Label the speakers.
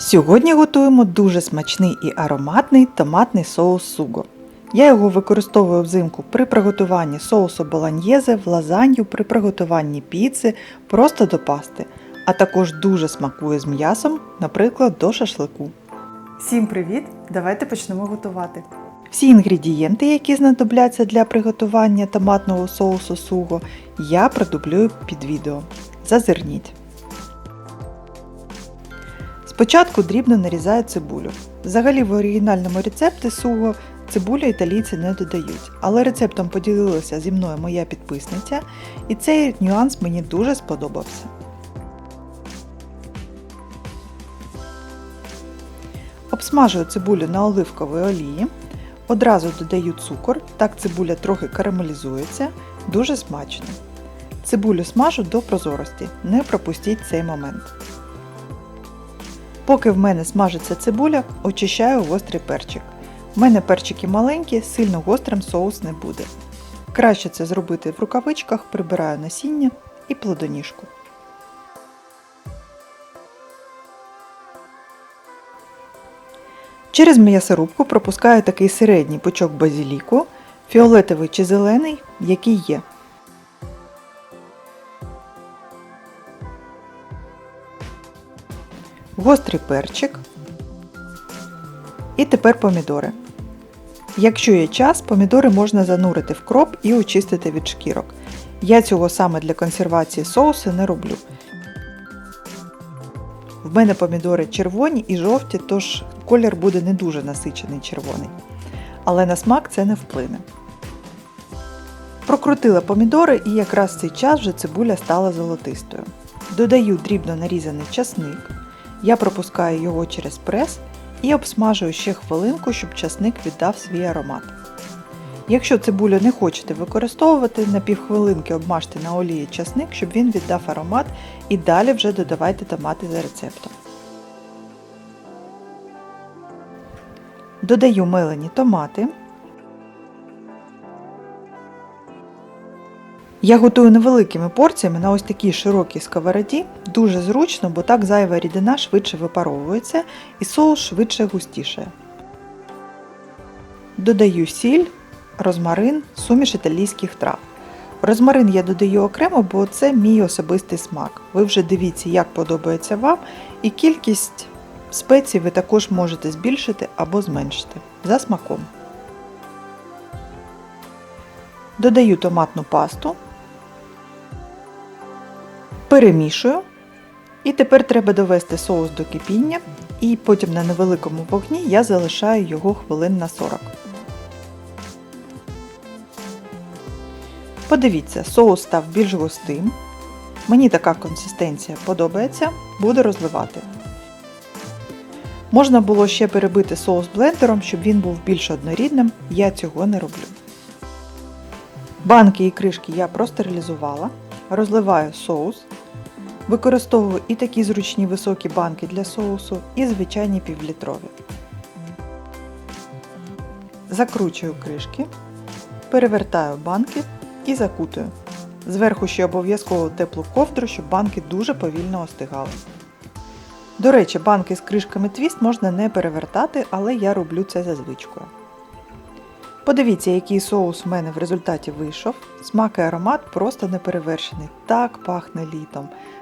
Speaker 1: Сьогодні готуємо дуже смачний і ароматний томатний соус суго. Я його використовую взимку при приготуванні соусу болоньєзе, в лазанью, при приготуванні піци, просто до пасти, а також дуже смакує з м'ясом, наприклад, до шашлику. Всім привіт! Давайте почнемо готувати. Всі інгредієнти, які знадобляться для приготування томатного соусу суго, я продублюю під відео. Зазирніть. Спочатку дрібно нарізаю цибулю. Взагалі в оригінальному рецепті суго цибулю італійці не додають, але рецептом поділилася зі мною моя підписниця, і цей нюанс мені дуже сподобався. Обсмажую цибулю на оливковій олії, одразу додаю цукор, так цибуля трохи карамелізується, дуже смачно. Цибулю смажу до прозорості, не пропустіть цей момент. Поки в мене смажиться цибуля, очищаю гострий перчик. У мене перчики маленькі, сильно гострим соус не буде. Краще це зробити в рукавичках, прибираю насіння і плодоніжку. Через м'ясорубку пропускаю такий середній пучок базіліку, фіолетовий чи зелений, який є. Гострий перчик і тепер помідори. Якщо є час, помідори можна занурити в кроп і очистити від шкірок. Я цього саме для консервації соусу не роблю. В мене помідори червоні і жовті, тож колір буде не дуже насичений червоний. Але на смак це не вплине. Прокрутила помідори і якраз в цей час вже цибуля стала золотистою. Додаю дрібно нарізаний часник. Я пропускаю його через прес і обсмажую ще хвилинку, щоб часник віддав свій аромат. Якщо цибулю не хочете використовувати, на півхвилинки обмажте на олії часник, щоб він віддав аромат і далі вже додавайте томати за рецептом. Додаю мелені томати. Я готую невеликими порціями на ось такій широкій сковороді. Дуже зручно, бо так зайва рідина швидше випаровується і соус швидше густішає. Додаю сіль, розмарин, суміш італійських трав. Розмарин я додаю окремо, бо це мій особистий смак. Ви вже дивіться, як подобається вам, і кількість спецій ви також можете збільшити або зменшити за смаком. Додаю томатну пасту, перемішую. І тепер треба довести соус до кипіння, і потім на невеликому вогні я залишаю його хвилин на 40. Подивіться, соус став більш густим. Мені така консистенція подобається, буду розливати. Можна було ще перебити соус блендером, щоб він був більш однорідним, я цього не роблю. Банки і кришки я простерилізувала, розливаю соус. Використовую і такі зручні високі банки для соусу, і звичайні півлітрові. Закручую кришки, перевертаю банки і закутую. Зверху ще обов'язково теплу ковдру, щоб банки дуже повільно остигали. До речі, банки з кришками твіст можна не перевертати, але я роблю це за звичкою. Подивіться, який соус в мене в результаті вийшов. Смак і аромат просто неперевершений. Так пахне літом.